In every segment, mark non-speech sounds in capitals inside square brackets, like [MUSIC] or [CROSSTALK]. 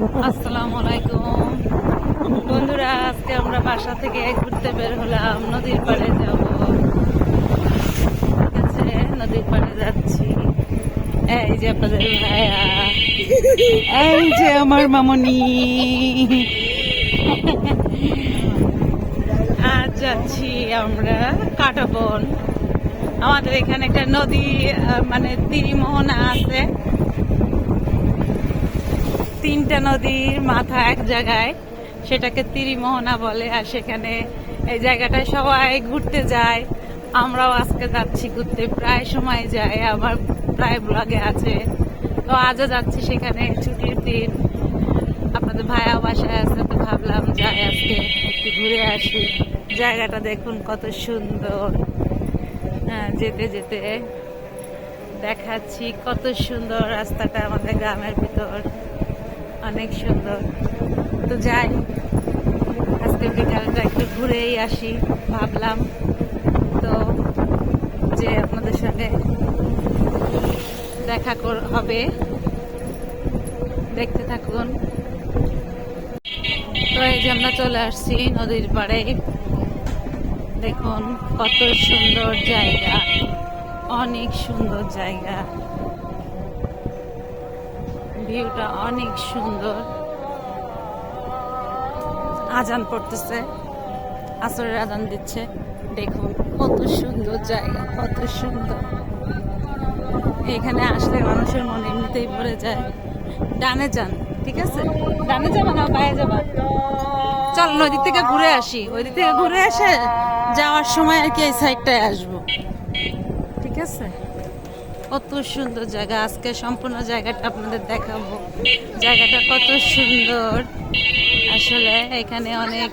আসসালামু আলাইকুম। বন্ধুরা, আজকে আমরা বাসা থেকে ঘুরতে বের হলাম, নদীর নদীর পাড়ে যাচ্ছি। ভাইয়া। এই যে আমার মামনি। আজ যাচ্ছি আমরা কাটাবন। আমাদের এখানে একটা নদী মানে তিরিমোহনা আছে। তিনটা নদীর মাথা এক জায়গায় সেটাকে তিরিমোহনা বলে আর সেখানে এই জায়গাটায় সবাই ঘুরতে যায়। আমরাও আজকে যাচ্ছি ঘুরতে প্রায় সময় যাই আমার প্রায় ব্লগে আছে। তো আজও যাচ্ছি সেখানে ছুটির দিন। আপনাদের ভাইয়া বাসায় আছে তো ভাবলাম যাই আজকে একটু ঘুরে আসি। জায়গাটা দেখুন কত সুন্দর। হ্যাঁ, যেতে যেতে দেখাচ্ছি কত সুন্দর রাস্তাটা আমাদের গ্রামের ভিতর। অনেক সুন্দর। তো যাই আজকে বিকালটা একটু ঘুরেই আসি, ভাবলাম তো যে আপনাদের সঙ্গে দেখা হবে। দেখতে থাকুন। তো এই যে আমরা চলে আসছি নদীর পাড়ে। দেখুন কত সুন্দর জায়গা, অনেক সুন্দর জায়গা। ভিউটা অনেক সুন্দর। আজান পড়তেছে। আসরের আজান দিচ্ছে। দেখুন, কত সুন্দর জায়গা, কত সুন্দর। এখানে আসলে মানুষের মনে এমনিতেই ভরে যায়। ডানে যান, ঠিক আছে? ডানে যাবা না বাইরে যাবা? চল নদী থেকে ঘুরে আসি। ওই দিক থেকে ঘুরে এসে যাওয়ার সময় আর কি এই সাইডটায় আসব। ঠিক আছে? কত সুন্দর জায়গা। আজকে সম্পূর্ণ জায়গাটা আপনাদের দেখাবো। জায়গাটা কত সুন্দর। আসলে এখানে অনেক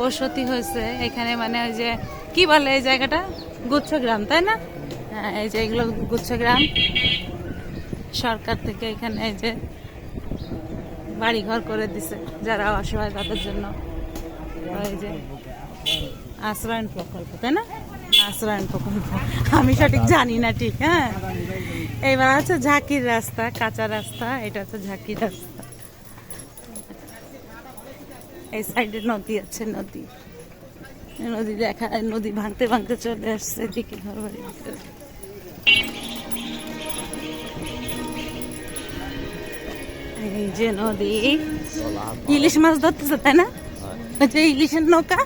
বসতি হয়েছে। এখানে মানে ওই যে, কি বলে এই জায়গাটা? গুচ্ছগ্রাম, তাই না? হ্যাঁ এই যে এগুলো গুচ্ছগ্রাম। সরকার থেকে এখানে এই যে বাড়ি ঘর করে দিছে যারা অসহায় তাদের জন্য। এই যে আশ্রয়ন প্রকল্প, তাই না? আমি সঠিক জানি না ঠিক হ্যাঁ? এইবার আছে ঝাঁকির রাস্তা কাঁচা রাস্তা এটা হচ্ছে ঝাঁকির রাস্তা। এই সাইডে নদী আছে নদী। নদী দেখা নদী ভাঙতে ভাঙতে চলে আসছে এদিকে ঘর বাড়ির ভিতরে এই যে নদী। ইলিশ মাছ ধরতেছে তাই না? যে ইলিশের নৌকা?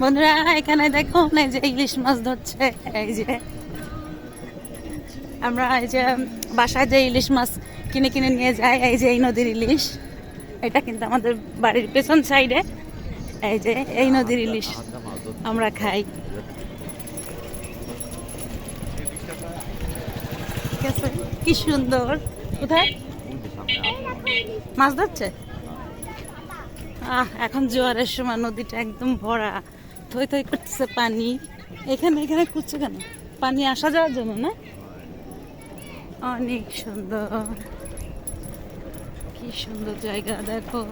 বন্ধুরা, এখানে দেখো, এই যে ইলিশ মাছ ধরছে। এই যে আমরা এই যে বাসায় যে ইলিশ মাছ কিনে কিনে নিয়ে যাই, এই যে এই নদীর ইলিশ। এটা কিন্তু আমাদের বাড়ির পেছন সাইডে। এই যে এই নদীর ইলিশ আমরা খাই। কি সুন্দর। কোথায়? মাছ ধরছে? আহ, এখন জোয়ারের সময় নদীটা একদম ভরা। থই থই করতেছে পানি। এখানে এখানে খুঁজছে কেন? পানি আসা যাওয়ার জন্য না? অনেক সুন্দর। কি সুন্দর জায়গা, দেখো।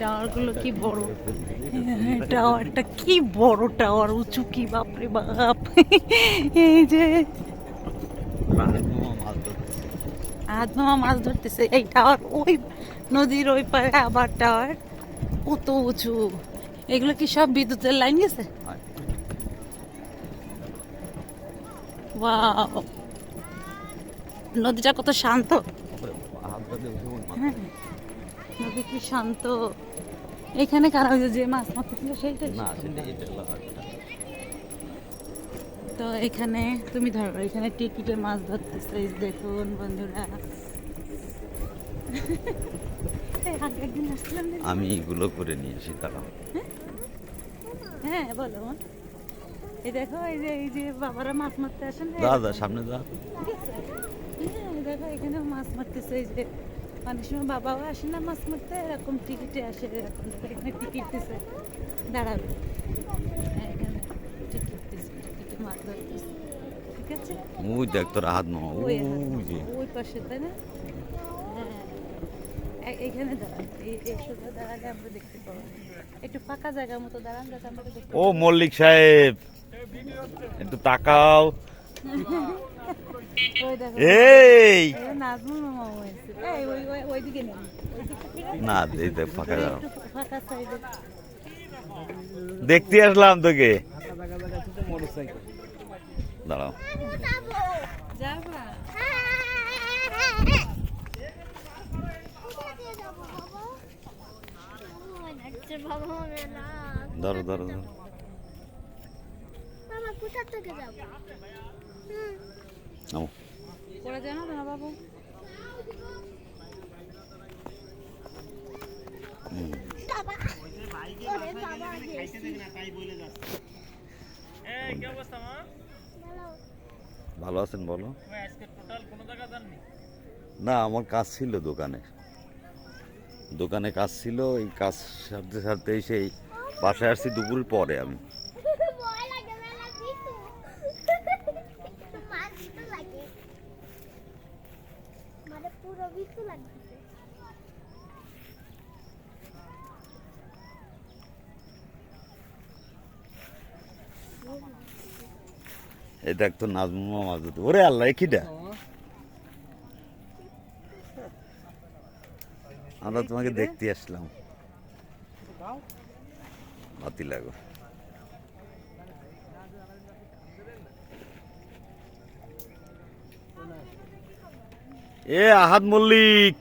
টাওয়ারগুলো কি বড়। টাওয়ারটা কি বড় টাওয়ার, উঁচু কি? বাপরে বাপ। এই যে। মামা মাছ ধরতেছে। এই টাওয়ার, ওই নদীর ওই পারে আবার টাওয়ার। কত উঁচু। এগুলো কি সব বিদ্যুতের লাইন গেছে? নদীটা কত শান্ত। হ্যাঁ, নদী কি শান্ত। এখানে কারা ওই যে- মাছ মারতেছিল সেইটাই। তো এখানে তুমি ধরো এখানে টিকিটে মাছ ধরতেছে দেখুন বন্ধুরা। [LAUGHS] আমি এগুলো করে নিয়েছি তারা হ্যাঁ বলো। এই দেখো এই যে এই যে বাবারা মাছ মারতে আসেন না, দাদা সামনে যা? হ্যাঁ দেখো এখানে মাছ মারতেছে এই যে। অনেক সময় বাবাও আসে না মাছ মারতে এরকম টিকিটে আসে এরকম এখানে টিকিট দিছে। দাঁড়াবে হ্যাঁ, মাছ ধরতেছে। ঠিক আছে? ওই দেখ তোর হাত মা ওই ওই যে। ওই পাশে তাই না? হ্যাঁ এখানে দাঁড়ান এই এই সোজা দাঁড়ালে আমরা দেখতে পাবো একটু ফাঁকা জায়গার মতো দাঁড়ান যাতে আমরা ও মল্লিক সাহেব একটু তাকাও ওই এই? না এই দেখ ফাঁকা দাঁড়াও দেখতে আসলাম তোকে দাঁড়াও যাবা ধরো ধরো ধরো বাবা কোথা থেকে যাব? হুম। নাও। পড়ে জানো না বাবু। ভালো ভালো আছেন বলো। না আমার কাজ ছিল দোকানে। দোকানে কাজ ছিল, এই কাজ সারতে সারতে সেই বাসায় আসছি দুপুর পরে আমি। দেখ তো নাজমুমা মাছ ওরে আল্লাহ কিটা? আমরা তোমাকে দেখতে আসলাম। বাতি লাগো। এ আহাদ মল্লিক!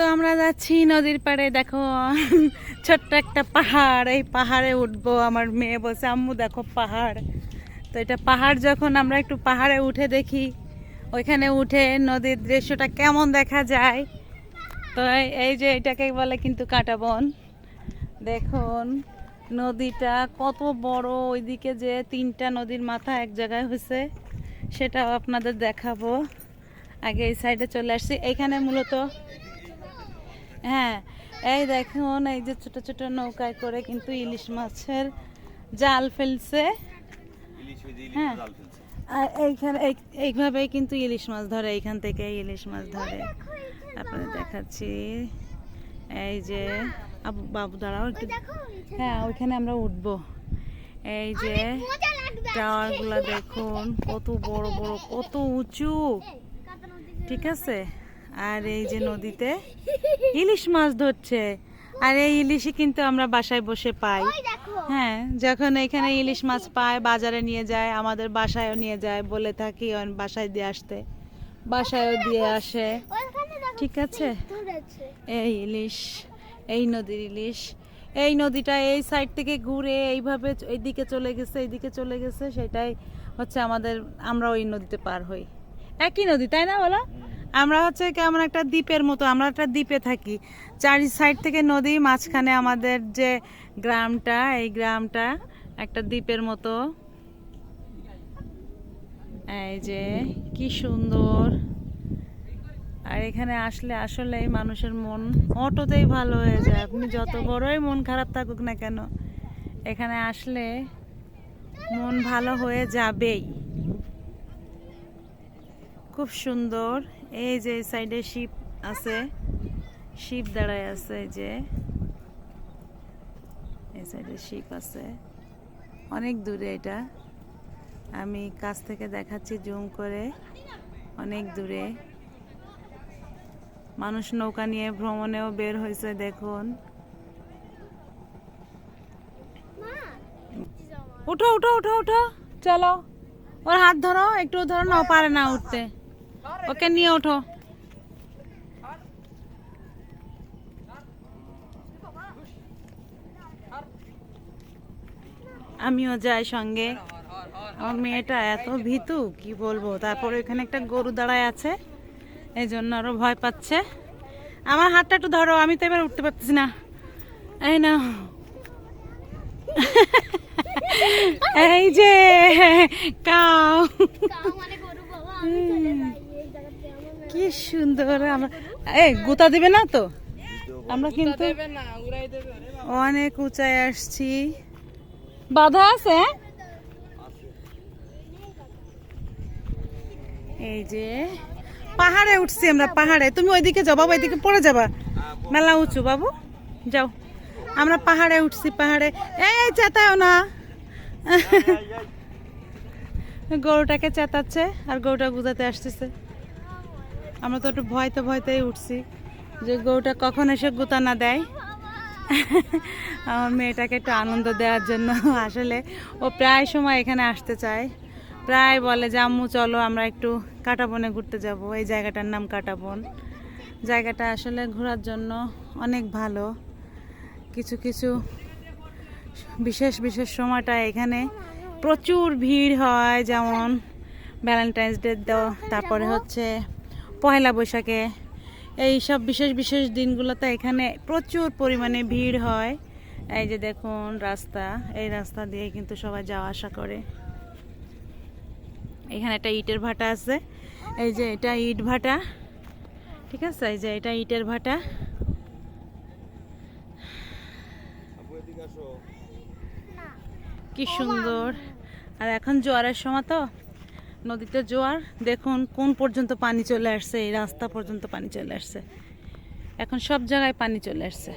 তো আমরা যাচ্ছি নদীর পাড়ে, দেখো, ছোট্ট একটা পাহাড়। এই পাহাড়ে উঠবো, আমার মেয়ে বলছে, আম্মু, দেখো পাহাড়। তো এটা পাহাড় যখন আমরা একটু পাহাড়ে উঠে দেখি, ওইখানে উঠে নদীর দৃশ্যটা কেমন দেখা যায়। তো এই- যে এটাকে বলে কিন্তু কাটাবন দেখুন, নদীটা কত বড়। ওইদিকে যে তিনটা নদীর মাথা এক জায়গায় হয়েছে, সেটাও আপনাদের দেখাবো। আগে এই সাইডে চলে আসছি। এখানে মূলত হ্যাঁ এই দেখুন এই যে ছোট ছোট নৌকায় করে কিন্তু ইলিশ মাছের জাল ফেলছে। হ্যাঁ আর এইখানে এই- এইভাবেই কিন্তু ইলিশ মাছ ধরে এইখান থেকে ইলিশ মাছ ধরে। আপনাদের দেখাচ্ছি। এই যে আবু বাবু দাঁড়াও একটু। হ্যাঁ ওইখানে আমরা উঠবো। এই যে টাওয়ারগুলো দেখুন কত বড় বড় কত উঁচু। ঠিক আছে? আর এই যে নদীতে ইলিশ মাছ ধরছে। আর এই ইলিশই কিন্তু আমরা বাসায় বসে পাই। হ্যাঁ যখন এখানে ইলিশ মাছ পায় বাজারে নিয়ে যায় আমাদের বাসায়ও নিয়ে যায় বলে থাকি বাসায় দিয়ে আসতে। বাসায়ও দিয়ে আসে। ঠিক আছে? এই ইলিশ এই নদীর ইলিশ। এই নদীটা এই সাইড থেকে ঘুরে এইভাবে এইদিকে চলে গেছে এইদিকে চলে গেছে সেটাই হচ্ছে আমাদের আমরা ওই নদীতে পার হই। একই নদী তাই না বলো? আমরা হচ্ছে কেমন একটা দ্বীপের মতো, আমরা একটা দ্বীপে থাকি। চারি সাইড থেকে নদী, মাঝখানে আমাদের যে গ্রামটা, এই গ্রামটা একটা দ্বীপের মতো। এই যে, কি সুন্দর। আর এখানে আসলে আসলে মানুষের মন অটোতেই ভালো হয়ে যায়। আপনি যত বড়ই মন খারাপ থাকুক না কেন, এখানে আসলে মন ভালো হয়ে যাবেই। খুব সুন্দর। এই যে সাইডে শিপ আছে। শিপ দাঁড়ায় আছে যে। এই সাইডে শিপ আছে। অনেক দূরে এটা। আমি কাছ থেকে দেখাচ্ছি জুম করে। অনেক দূরে। মানুষ নৌকা নিয়ে ভ্রমণেও বের হয়েছে, দেখুন। উঠো উঠো উঠো উঠো। চলো। ওর হাত ধরো, একটু ধরো, না পারে না উঠতে। ওকে নিয়ে ওঠো। আমিও যাই সঙ্গে। আমার মেয়েটা এত ভীতু, কি বলব? তারপরে এখানে একটা গরু দাঁড়ায় আছে এই জন্য আরও ভয় পাচ্ছে। আমার হাতটা একটু ধরো, আমি তো এবার উঠতে পারতেছি না। এই না এই যে কাউ মানে গরু বাবা আমি চলে যাই এই জায়গাতে আমার মেলা কি সুন্দর আমরা এই গুতা দিবে না তো? আমরা কিন্তু অনেক উঁচায় আসছি। বাধা আছে হ্যাঁ? এই যে পাহাড়ে উঠছি আমরা পাহাড়ে। তুমি ওইদিকে যাও বাবু এদিকে পড়ে যাবা। মেলা উঁচু বাবু যাও। আমরা পাহাড়ে উঠছি পাহাড়ে। এই চেতাও না। গরুটাকে চেতাচ্ছে আর গরুটা গুজাতে আসতেছে। আমরা তো একটু ভয়তে ভয়তেই উঠছি যে গরুটা কখন এসে গুতা না দেয়। আমার মেয়েটাকে একটু আনন্দ দেওয়ার জন্য আসলে ও প্রায় সময় এখানে আসতে চায়। প্রায় বলে যে, আম্মু, চলো আমরা একটু কাটাবনে ঘুরতে যাব। এই জায়গাটার নাম কাটাবন। জায়গাটা আসলে ঘোরার জন্য অনেক ভালো। কিছু কিছু বিশেষ বিশেষ সময়টা এখানে প্রচুর ভিড় হয়। যেমন ভ্যালেন্টাইন্স ডে তারপরে হচ্ছে পয়লা বৈশাখে। এই সব বিশেষ বিশেষ দিনগুলোতে এখানে প্রচুর পরিমাণে ভিড় হয়। এই যে দেখুন রাস্তা, এই রাস্তা দিয়ে কিন্তু সবাই যাওয়া আসা করে। এখানে একটা ইটের ভাটা আছে। এই যে এটা ইট ভাটা। ঠিক আছে? এই যে এটা ইটের ভাটা। কি সুন্দর। আর এখন জোয়ারের সময় তো? নদীতে জোয়ার। দেখুন কোন পর্যন্ত পানি চলে আসছে, এই রাস্তা পর্যন্ত পানি চলে আসছে। এখন সব জায়গায় পানি চলে আসছে।